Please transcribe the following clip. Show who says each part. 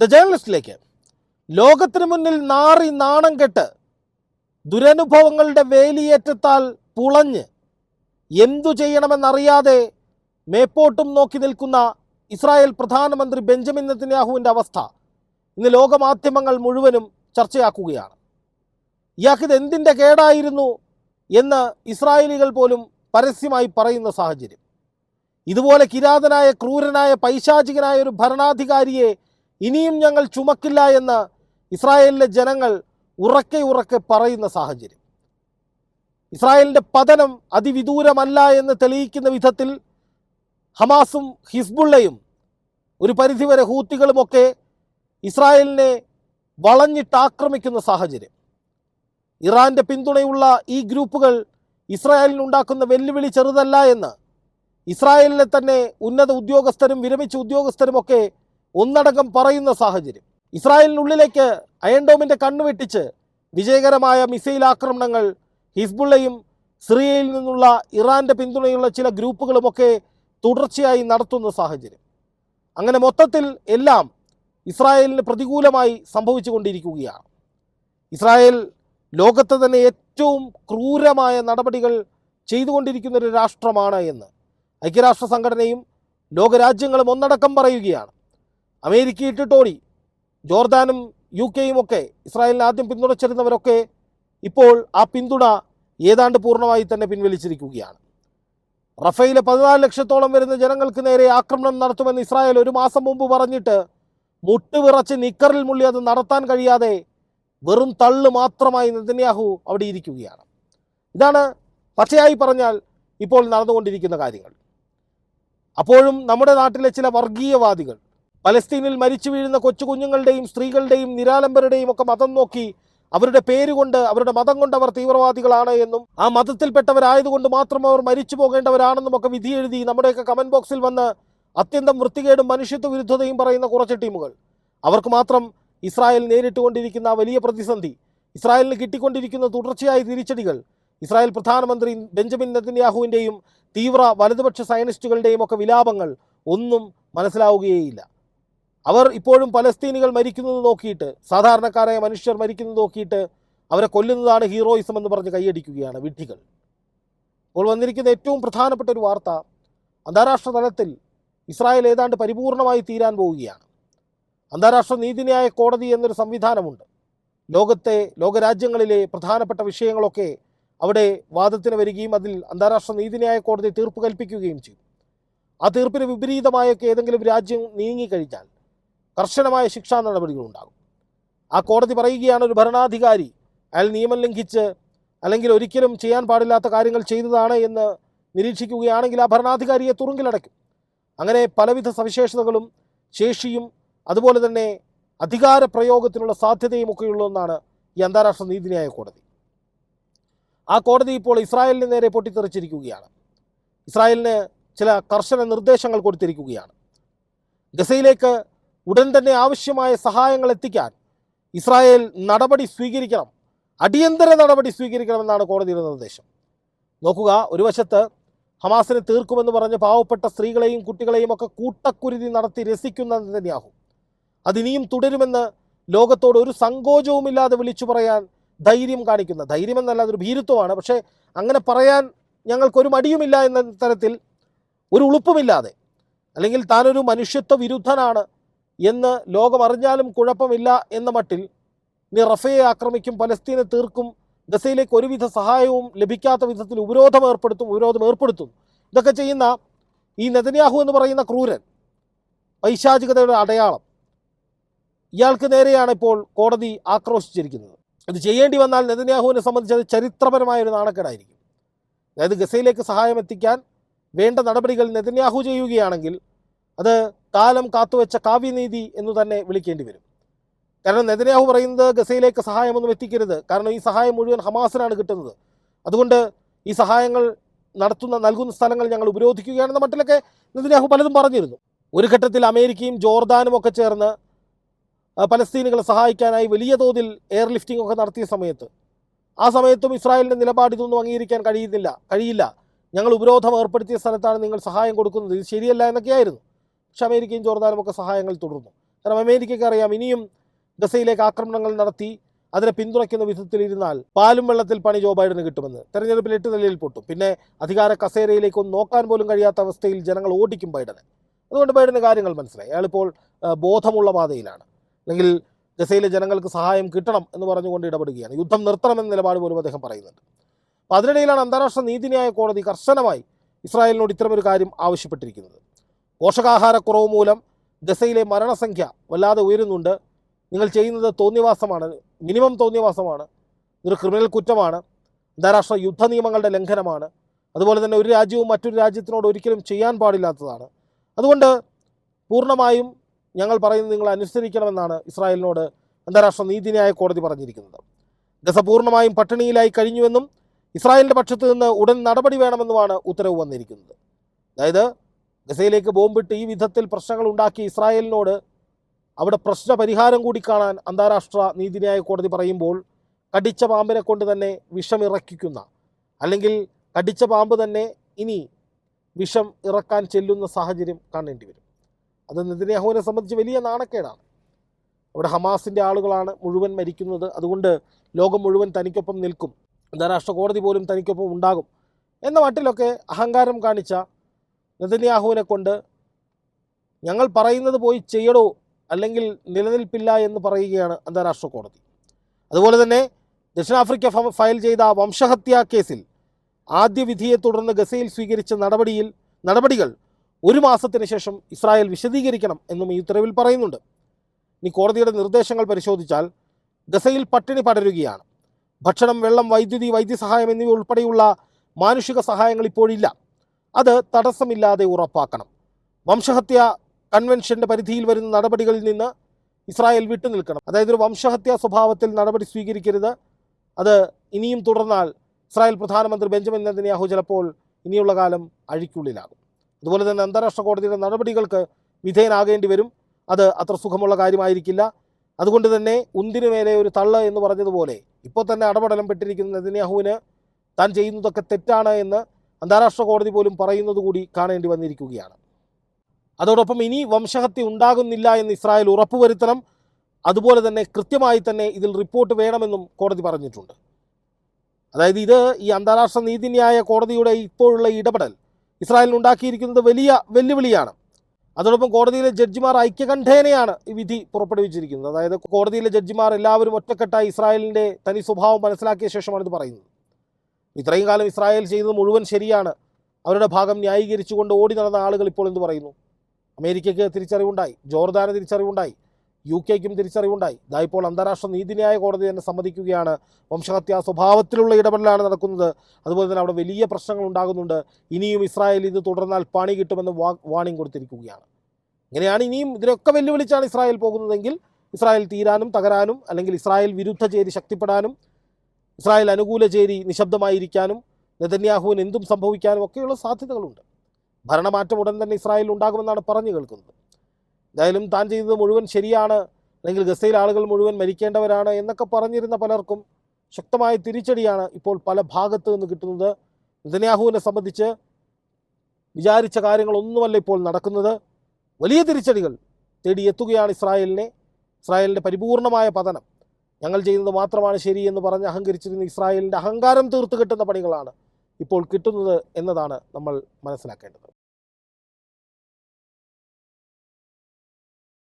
Speaker 1: The ജേർണലിസ്റ്റിലേക്ക് ലോകത്തിന് മുന്നിൽ നാറി നാണം കെട്ട് ദുരനുഭവങ്ങളുടെ വേലിയേറ്റത്താൽ പുളഞ്ഞ് എന്തു ചെയ്യണമെന്നറിയാതെ മേപ്പോട്ടും നോക്കി നിൽക്കുന്ന ഇസ്രായേൽ പ്രധാനമന്ത്രി ബെഞ്ചമിൻ നെത്തന്യാഹുവിന്റെ അവസ്ഥ ഇന്ന് ലോകമാധ്യമങ്ങൾ മുഴുവനും ചർച്ചയാക്കുകയാണ്. ഇയാൾക്കിത് എന്തിന്റെ കേടായിരുന്നു എന്ന് ഇസ്രായേലികൾ പോലും പരസ്യമായി പറയുന്ന സാഹചര്യം. ഇതുപോലെ കിരാതനായ ക്രൂരനായ പൈശാചികനായ ഒരു ഭരണാധികാരിയെ ഇനിയും ഞങ്ങൾ ചുമക്കില്ല എന്ന് ഇസ്രായേലിലെ ജനങ്ങൾ ഉറക്കെ ഉറക്കെ പറയുന്ന സാഹചര്യം. ഇസ്രായേലിന്റെ പതനം അതിവിദൂരമല്ല എന്ന് തെളിയിക്കുന്ന വിധത്തിൽ ഹമാസും ഹിസ്ബുള്ളയും ഒരു പരിധിവരെ ഹൂത്തികളുമൊക്കെ ഇസ്രായേലിനെ വളഞ്ഞിട്ട് ആക്രമിക്കുന്ന സാഹചര്യം. ഇറാന്റെ പിന്തുണയുള്ള ഈ ഗ്രൂപ്പുകൾ ഇസ്രായേലിനുണ്ടാക്കുന്ന വെല്ലുവിളി ചെറുതല്ല എന്ന് ഇസ്രായേലിലെ തന്നെ ഉന്നത ഉദ്യോഗസ്ഥരും വിരമിച്ച ഉദ്യോഗസ്ഥരുമൊക്കെ ഒന്നടങ്കം പറയുന്ന സാഹചര്യം. ഇസ്രായേലിനുള്ളിലേക്ക് അയൻഡോമിന്റെ കണ്ണു വെട്ടിച്ച് വിജയകരമായ മിസൈൽ ആക്രമണങ്ങൾ ഹിസ്ബുള്ളയും സിറിയയിൽ നിന്നുള്ള ഇറാന്റെ പിന്തുണയുള്ള ചില ഗ്രൂപ്പുകളുമൊക്കെ തുടർച്ചയായി നടത്തുന്ന സാഹചര്യം. അങ്ങനെ മൊത്തത്തിൽ എല്ലാം ഇസ്രായേലിന് പ്രതികൂലമായി സംഭവിച്ചു കൊണ്ടിരിക്കുകയാണ് ഇസ്രായേൽ ലോകത്തെ തന്നെ ഏറ്റവും ക്രൂരമായ നടപടികൾ ചെയ്തുകൊണ്ടിരിക്കുന്ന ഒരു രാഷ്ട്രമാണ് എന്ന് ഐക്യരാഷ്ട്ര സംഘടനയും ലോകരാജ്യങ്ങളും ഒന്നടക്കം പറയുകയാണ്. അമേരിക്ക ഇട്ടിട്ടോടി. ജോർദാനും യു കെയും ഒക്കെ ഇസ്രായേലിനെ ആദ്യം പിന്തുണച്ചിരുന്നവരൊക്കെ ഇപ്പോൾ ആ പിന്തുണ ഏതാണ്ട് പൂർണമായി തന്നെ പിൻവലിച്ചിരിക്കുകയാണ്. റഫേലെ പതിനാല് ലക്ഷത്തോളം വരുന്ന ജനങ്ങൾക്ക് നേരെ ആക്രമണം നടത്തുമെന്ന് ഇസ്രായേൽ ഒരു മാസം മുമ്പ് പറഞ്ഞിട്ട് മുട്ടുവിറച്ച് നിക്കറിൽ മുള്ളി അത് നടത്താൻ കഴിയാതെ വെറും തള്ളു മാത്രമായി നെതന്യാഹു അവിടെ ഇരിക്കുകയാണ്. ഇതാണ് പച്ചയായി പറഞ്ഞാൽ ഇപ്പോൾ നടന്നുകൊണ്ടിരിക്കുന്ന കാര്യങ്ങൾ. അപ്പോഴും നമ്മുടെ നാട്ടിലെ ചില വർഗീയവാദികൾ പലസ്തീനിൽ മരിച്ചു വീഴുന്ന കൊച്ചു കുഞ്ഞുങ്ങളുടെയും സ്ത്രീകളുടെയും നിരാലംബരുടെയും ഒക്കെ മതം നോക്കി അവരുടെ പേരുകൊണ്ട് അവരുടെ മതം കൊണ്ട് അവർ തീവ്രവാദികളാണ് എന്നും ആ മതത്തിൽപ്പെട്ടവരായതുകൊണ്ട് മാത്രം അവർ മരിച്ചു പോകേണ്ടവരാണെന്നും ഒക്കെ വിധി എഴുതി നമ്മുടെയൊക്കെ കമന്റ് ബോക്സിൽ വന്ന് അത്യന്തം വൃത്തികേടും മനുഷ്യത്വ വിരുദ്ധതയും പറയുന്ന കുറച്ച് ടീമുകൾ. അവർക്ക് മാത്രം ഇസ്രായേൽ നേരിട്ടുകൊണ്ടിരിക്കുന്ന കൊണ്ടിരിക്കുന്ന വലിയ പ്രതിസന്ധി ഇസ്രായേലിന് കിട്ടിക്കൊണ്ടിരിക്കുന്ന തുടർച്ചയായ തിരിച്ചടികൾ ഇസ്രായേൽ പ്രധാനമന്ത്രി ബെഞ്ചമിൻ നെതന്യാഹുവിന്റെയും തീവ്ര വലതുപക്ഷ സയനിസ്റ്റുകളുടെയും ഒക്കെ വിലാപങ്ങൾ ഒന്നും മനസ്സിലാവുകയേയില്ല. അവർ ഇപ്പോഴും പലസ്തീനികൾ മരിക്കുന്നത് നോക്കിയിട്ട് സാധാരണക്കാരായ മനുഷ്യർ മരിക്കുന്നത് നോക്കിയിട്ട് അവരെ കൊല്ലുന്നതാണ് ഹീറോയിസം എന്ന് പറഞ്ഞ് കൈയടിക്കുകയാണ് വിഡ്ഢികൾ. ഇപ്പോൾ വന്നിരിക്കുന്ന ഏറ്റവും പ്രധാനപ്പെട്ട ഒരു വാർത്ത അന്താരാഷ്ട്ര തലത്തിൽ ഇസ്രായേൽ ഏതാണ്ട് പരിപൂർണമായി തീരാൻ പോവുകയാണ്. അന്താരാഷ്ട്ര നീതിന്യായ കോടതി എന്നൊരു സംവിധാനമുണ്ട്. ലോകത്തെ ലോകരാജ്യങ്ങളിലെ പ്രധാനപ്പെട്ട വിഷയങ്ങളൊക്കെ അവിടെ വാദത്തിന് വരികയും അതിൽ അന്താരാഷ്ട്ര നീതിന്യായ കോടതി തീർപ്പ് കൽപ്പിക്കുകയും ചെയ്യും ആ തീർപ്പിന് വിപരീതമായൊക്കെ ഏതെങ്കിലും രാജ്യം നീങ്ങിക്കഴിഞ്ഞാൽ കർശനമായ ശിക്ഷാ നടപടികൾ ഉണ്ടാകും ആ കോടതി പറയുകയാണ് ഒരു ഭരണാധികാരി അയാൾ നിയമം ലംഘിച്ച് അല്ലെങ്കിൽ ഒരിക്കലും ചെയ്യാൻ പാടില്ലാത്ത കാര്യങ്ങൾ ചെയ്തതാണ് എന്ന് നിരീക്ഷിക്കുകയാണെങ്കിൽ ആ ഭരണാധികാരിയെ തുറുങ്കിലടയ്ക്കും. അങ്ങനെ പലവിധ സവിശേഷതകളും ശേഷിയും അതുപോലെ തന്നെ അധികാര പ്രയോഗത്തിനുള്ള സാധ്യതയും ഒക്കെയുള്ള ഒന്നാണ് ഈ അന്താരാഷ്ട്ര നീതിന്യായ കോടതി. ആ കോടതി ഇപ്പോൾ ഇസ്രായേലിന് നേരെ പൊട്ടിത്തെറിച്ചിരിക്കുകയാണ്. ഇസ്രായേലിന് ചില കർശന നിർദ്ദേശങ്ങൾ കൊടുത്തിരിക്കുകയാണ്. ഗസയിലേക്ക് ഉടൻ തന്നെ ആവശ്യമായ സഹായങ്ങൾ എത്തിക്കാൻ ഇസ്രായേൽ നടപടി സ്വീകരിക്കണം. അടിയന്തര നടപടി സ്വീകരിക്കണമെന്നാണ് കോടതിയുടെ നിർദ്ദേശം. നോക്കുക ഒരു വശത്ത് ഹമാസിനെ തീർക്കുമെന്ന് പറഞ്ഞ് പാവപ്പെട്ട സ്ത്രീകളെയും കുട്ടികളെയും ഒക്കെ കൂട്ടക്കുരുതി നടത്തി രസിക്കുന്ന നെതന്യാഹു. അതിനിയും തുടരുമെന്ന് ലോകത്തോട് ഒരു സങ്കോചവുമില്ലാതെ വിളിച്ചു പറയാൻ ധൈര്യം കാണിക്കുന്ന ധൈര്യമെന്നല്ല അതൊരു ഭീരുത്വമാണ്. പക്ഷേ അങ്ങനെ പറയാൻ ഞങ്ങൾക്കൊരു മടിയുമില്ല എന്ന തരത്തിൽ ഒരു ഉളുപ്പുമില്ലാതെ അല്ലെങ്കിൽ താനൊരു മനുഷ്യത്വ വിരുദ്ധനാണ് എന്ന് ലോകമറിഞ്ഞാലും കുഴപ്പമില്ല എന്ന മട്ടിൽ ഇനി റഫയെ ആക്രമിക്കും പലസ്തീനെ തീർക്കും ഗസയിലേക്ക് ഒരുവിധ സഹായവും ലഭിക്കാത്ത വിധത്തിൽ ഉപരോധം ഏർപ്പെടുത്തും ഉപരോധം ഏർപ്പെടുത്തും. ഇതൊക്കെ ചെയ്യുന്ന ഈ നെതന്യാഹു എന്ന് പറയുന്ന ക്രൂരൻ പൈശാചികതയുടെ അടയാളം. ഇയാൾക്ക് നേരെയാണ് ഇപ്പോൾ കോടതി ആക്രോശിച്ചിരിക്കുന്നത്. ഇത് ചെയ്യേണ്ടി വന്നാൽ നെതന്യാഹുവിനെ സംബന്ധിച്ച് അത് ചരിത്രപരമായ ഒരു നാണക്കേടായിരിക്കും. അതായത് ഗസയിലേക്ക് സഹായം എത്തിക്കാൻ വേണ്ട നടപടികൾ നെതന്യാഹു ചെയ്യുകയാണെങ്കിൽ അത് കാലം കാത്തുവെച്ച കാവ്യനീതി എന്ന് തന്നെ വിളിക്കേണ്ടി വരും. കാരണം നെതന്യാഹു പറയുന്നത് ഗസയിലേക്ക് സഹായമൊന്നും എത്തിക്കരുത്. കാരണം ഈ സഹായം മുഴുവൻ ഹമാസിനാണ് കിട്ടുന്നത്. അതുകൊണ്ട് ഈ സഹായങ്ങൾ നടത്തുന്ന നൽകുന്ന സ്ഥലങ്ങൾ ഞങ്ങൾ ഉപരോധിക്കുകയാണെന്ന മട്ടിലൊക്കെ നെതന്യാഹു പലതും പറഞ്ഞിരുന്നു. ഒരു ഘട്ടത്തിൽ അമേരിക്കയും ജോർദാനും ഒക്കെ ചേർന്ന് പലസ്തീനുകളെ സഹായിക്കാനായി വലിയ തോതിൽ എയർലിഫ്റ്റിംഗ് ഒക്കെ നടത്തിയ സമയത്ത്. ആ സമയത്തും ഇസ്രായേലിന്റെ നിലപാട് ഇതൊന്നും അംഗീകരിക്കാൻ കഴിയുന്നില്ല കഴിയില്ല. ഞങ്ങൾ ഉപരോധം ഏർപ്പെടുത്തിയ സ്ഥലത്താണ് നിങ്ങൾ സഹായം കൊടുക്കുന്നത്. ഇത് ശരിയല്ല എന്നൊക്കെയായിരുന്നു. പക്ഷെ അമേരിക്കയും ജോർദാനും ഒക്കെ സഹായങ്ങൾ തുടർന്നു. കാരണം അമേരിക്കയ്ക്ക് അറിയാം ഇനിയും ഗസയിലേക്ക് ആക്രമണങ്ങൾ നടത്തി അതിനെ പിന്തുണയ്ക്കുന്ന വിധത്തിലിരുന്നാൽ പാലും വെള്ളത്തിൽ പണി ജോ ബൈഡന് കിട്ടുമെന്ന്. തെരഞ്ഞെടുപ്പിൽ എട്ട് നിലയിൽ പൊട്ടും. പിന്നെ അധികാര കസേരയിലേക്കൊന്നും നോക്കാൻ പോലും കഴിയാത്ത അവസ്ഥയിൽ ജനങ്ങൾ ഓടിക്കും ബൈഡനെ. അതുകൊണ്ട് ബൈഡന് കാര്യങ്ങൾ മനസ്സിലായി. അയാളിപ്പോൾ ബോധമുള്ള പാതയിലാണ്. അല്ലെങ്കിൽ ഗസയിലെ ജനങ്ങൾക്ക് സഹായം കിട്ടണം എന്ന് പറഞ്ഞുകൊണ്ട് ഇടപെടുകയാണ്. യുദ്ധം നിർത്തണമെന്ന നിലപാട് പോലും അദ്ദേഹം പറയുന്നുണ്ട്. അപ്പോൾ അതിനിടയിലാണ് അന്താരാഷ്ട്ര നീതിന്യായ കോടതി കർശനമായി ഇസ്രായേലിനോട് ഇത്തരമൊരു കാര്യം ആവശ്യപ്പെട്ടിരിക്കുന്നത്. പോഷകാഹാരക്കുറവ് മൂലം ഗസയിലെ മരണസംഖ്യ വല്ലാതെ ഉയരുന്നുണ്ട്. നിങ്ങൾ ചെയ്യുന്നത് തോന്നിവാസമാണ് മിനിമം തോന്നിവാസമാണ് ഇതൊരു ക്രിമിനൽ കുറ്റമാണ്. അന്താരാഷ്ട്ര യുദ്ധ നിയമങ്ങളുടെ ലംഘനമാണ്. അതുപോലെ തന്നെ ഒരു രാജ്യവും മറ്റൊരു രാജ്യത്തിനോട് ഒരിക്കലും ചെയ്യാൻ പാടില്ലാത്തതാണ്. അതുകൊണ്ട് പൂർണമായും ഞങ്ങൾ പറയുന്നത് നിങ്ങൾ അനുസരിക്കണമെന്നാണ് ഇസ്രായേലിനോട് അന്താരാഷ്ട്ര നീതിന്യായ കോടതി പറഞ്ഞിരിക്കുന്നത്. ഗസ പൂർണമായും പട്ടിണിയിലായി കഴിഞ്ഞുവെന്നും ഇസ്രായേലിന്റെ പക്ഷത്ത് നിന്ന് ഉടൻ നടപടി വേണമെന്നുമാണ് ഉത്തരവ് വന്നിരിക്കുന്നത്. അതായത് ഗസയിലേക്ക് ബോംബിട്ട് ഈ വിധത്തിൽ പ്രശ്നങ്ങൾ ഉണ്ടാക്കി ഇസ്രായേലിനോട് അവിടെ പ്രശ്ന പരിഹാരം കൂടി കാണാൻ അന്താരാഷ്ട്ര നീതിന്യായ കോടതി പറയുമ്പോൾ കടിച്ച പാമ്പിനെ കൊണ്ട് തന്നെ വിഷം ഇറക്കിക്കുന്ന അല്ലെങ്കിൽ കടിച്ച പാമ്പ് തന്നെ ഇനി വിഷം ഇറക്കാൻ ചെല്ലുന്ന സാഹചര്യം കാണേണ്ടി വരും. അത് നെതിന്യാഹുവിനെ സംബന്ധിച്ച് വലിയ നാണക്കേടാണ്. അവിടെ ഹമാസിന്റെ ആളുകളാണ് മുഴുവൻ മരിക്കുന്നത്. അതുകൊണ്ട് ലോകം മുഴുവൻ തനിക്കൊപ്പം നിൽക്കും. അന്താരാഷ്ട്ര കോടതി പോലും തനിക്കൊപ്പം ഉണ്ടാകും. എന്ന മട്ടിലൊക്കെ അഹങ്കാരം കാണിച്ച നെതന്യാഹുവിനെ കൊണ്ട് ഞങ്ങൾ പറയുന്നത് പോയി ചെയ്യടോ അല്ലെങ്കിൽ നിലനിൽപ്പില്ല എന്ന് പറയുകയാണ് അന്താരാഷ്ട്ര കോടതി. അതുപോലെ തന്നെ ദക്ഷിണാഫ്രിക്ക ഫയൽ ചെയ്ത വംശഹത്യാ കേസിൽ ആദ്യ വിധിയെ തുടർന്ന് ഗസയിൽ സ്വീകരിച്ച നടപടിയിൽ നടപടികൾ ഒരു മാസത്തിന് ശേഷം ഇസ്രായേൽ വിശദീകരിക്കണം എന്നും ഈ ഉത്തരവിൽ പറയുന്നുണ്ട്. ഇനി കോടതിയുടെ നിർദ്ദേശങ്ങൾ പരിശോധിച്ചാൽ ഗസയിൽ പട്ടിണി പടരുകയാണ്. ഭക്ഷണം വെള്ളം വൈദ്യുതി വൈദ്യസഹായം എന്നിവ ഉൾപ്പെടെയുള്ള മാനുഷിക സഹായങ്ങൾ ഇപ്പോഴില്ല. അത് തടസ്സമില്ലാതെ ഉറപ്പാക്കണം. വംശഹത്യ കൺവെൻഷന്റെ പരിധിയിൽ വരുന്ന നടപടികളിൽ നിന്ന് ഇസ്രായേൽ വിട്ടുനിൽക്കണം അതായത് ഒരു വംശഹത്യാ സ്വഭാവത്തിൽ നടപടി സ്വീകരിക്കരുത്. അത് ഇനിയും തുടർന്നാൽ ഇസ്രായേൽ പ്രധാനമന്ത്രി ബെഞ്ചമിൻ നെതന്യാഹു ചിലപ്പോൾ ഇനിയുള്ള കാലം അഴിക്കുള്ളിലാകും. അതുപോലെ തന്നെ അന്താരാഷ്ട്ര കോടതിയുടെ നടപടികൾക്ക് വിധേയനാകേണ്ടി വരും. അത് അത്ര സുഖമുള്ള കാര്യമായിരിക്കില്ല. അതുകൊണ്ട് തന്നെ ഉന്തിനു മേലെ ഒരു തള്ള എന്ന് പറഞ്ഞതുപോലെ ഇപ്പോൾ തന്നെ അടപടലം പെട്ടിരിക്കുന്ന നെതന്യാഹുവിന് താൻ ചെയ്യുന്നതൊക്കെ തെറ്റാണ് എന്ന് അന്താരാഷ്ട്ര കോടതി പോലും പറയുന്നത് കൂടി കാണേണ്ടി വന്നിരിക്കുകയാണ്. അതോടൊപ്പം ഇനി വംശഹത്യ ഉണ്ടാകുന്നില്ല എന്ന് ഇസ്രായേൽ ഉറപ്പുവരുത്തണം. അതുപോലെ തന്നെ കൃത്യമായി തന്നെ ഇതിൽ റിപ്പോർട്ട് വേണമെന്നും കോടതി പറഞ്ഞിട്ടുണ്ട്. അതായത് ഇത് ഈ അന്താരാഷ്ട്ര നീതിന്യായ കോടതിയുടെ ഇപ്പോഴുള്ള ഇടപെടൽ. ഇസ്രായേലിന് ഉണ്ടാക്കിയിരിക്കുന്നത് വലിയ വെല്ലുവിളിയാണ്. അതോടൊപ്പം കോടതിയിലെ ജഡ്ജിമാർ ഐക്യകണ്ഠേനയാണ് ഈ വിധി പുറപ്പെടുവിച്ചിരിക്കുന്നത്. അതായത് കോടതിയിലെ ജഡ്ജിമാർ എല്ലാവരും ഒറ്റക്കെട്ടായി ഇസ്രായേലിന്റെ തനി സ്വഭാവം മനസ്സിലാക്കിയ ശേഷമാണ് ഇത് പറയുന്നത്. ഇത്രയും കാലം ഇസ്രായേൽ ചെയ്തത് മുഴുവൻ ശരിയാണ്. അവരുടെ ഭാഗം ന്യായീകരിച്ചുകൊണ്ട് ഓടി നടന്ന ആളുകൾ ഇപ്പോൾ എന്ത് പറയുന്നു? അമേരിക്കയ്ക്ക് തിരിച്ചറിവുണ്ടായി ജോർദാന് തിരിച്ചറിവുണ്ടായി യു കെക്കും തിരിച്ചറിവുണ്ടായി. ഇതാ ഇപ്പോൾ അന്താരാഷ്ട്ര നീതിന്യായ കോടതി തന്നെ സമ്മതിക്കുകയാണ്. വംശഹത്യാ സ്വഭാവത്തിലുള്ള ഇടപെടലാണ് നടക്കുന്നത്. അതുപോലെ തന്നെ അവിടെ വലിയ പ്രശ്നങ്ങൾ ഉണ്ടാകുന്നുണ്ട്. ഇനിയും ഇസ്രായേൽ ഇത് തുടർന്നാൽ പണി കിട്ടുമെന്ന് വാ വാണിംഗ് കൊടുത്തിരിക്കുകയാണ്. ഇങ്ങനെയാണ് ഇനിയും ഇതിനൊക്കെ വെല്ലുവിളിച്ചാണ് ഇസ്രായേൽ പോകുന്നതെങ്കിൽ ഇസ്രായേൽ തീരാനും തകരാനും അല്ലെങ്കിൽ ഇസ്രായേൽ വിരുദ്ധ ചേരി ശക്തിപ്പെടാനും ഇസ്രായേൽ അനുകൂല ചേരി നിശബ്ദമായിരിക്കാനും നെതന്യാഹുവിന് എന്തും സംഭവിക്കാനും ഒക്കെയുള്ള സാധ്യതകളുണ്ട്. ഭരണമാറ്റം ഉടൻ തന്നെ ഇസ്രായേലിൽ ഉണ്ടാകുമെന്നാണ് പറഞ്ഞു കേൾക്കുന്നത്. എന്തായാലും താൻ ചെയ്തത് മുഴുവൻ ശരിയാണ് അല്ലെങ്കിൽ ഗസയിൽ ആളുകൾ മുഴുവൻ മരിക്കേണ്ടവരാണ് എന്നൊക്കെ പറഞ്ഞിരുന്ന പലർക്കും ശക്തമായ തിരിച്ചടിയാണ് ഇപ്പോൾ പല ഭാഗത്ത് നിന്ന് കിട്ടുന്നത്. നെതന്യാഹുവിനെ സംബന്ധിച്ച് വിചാരിച്ച കാര്യങ്ങളൊന്നുമല്ല ഇപ്പോൾ നടക്കുന്നത്. വലിയ തിരിച്ചടികൾ തേടിയെത്തുകയാണ് ഇസ്രായേലിനെ. ഇസ്രായേലിന്റെ പരിപൂർണമായ പതനം. ഞങ്ങൾ ചെയ്യുന്നത് മാത്രമാണ് ശരി എന്ന് പറഞ്ഞ് അഹങ്കരിച്ചിരുന്ന ഇസ്രായേലിന്റെ അഹങ്കാരം തീർത്ത് കിട്ടുന്ന പണികളാണ് ഇപ്പോൾ കിട്ടുന്നത് എന്നതാണ് നമ്മൾ മനസ്സിലാക്കേണ്ടത്.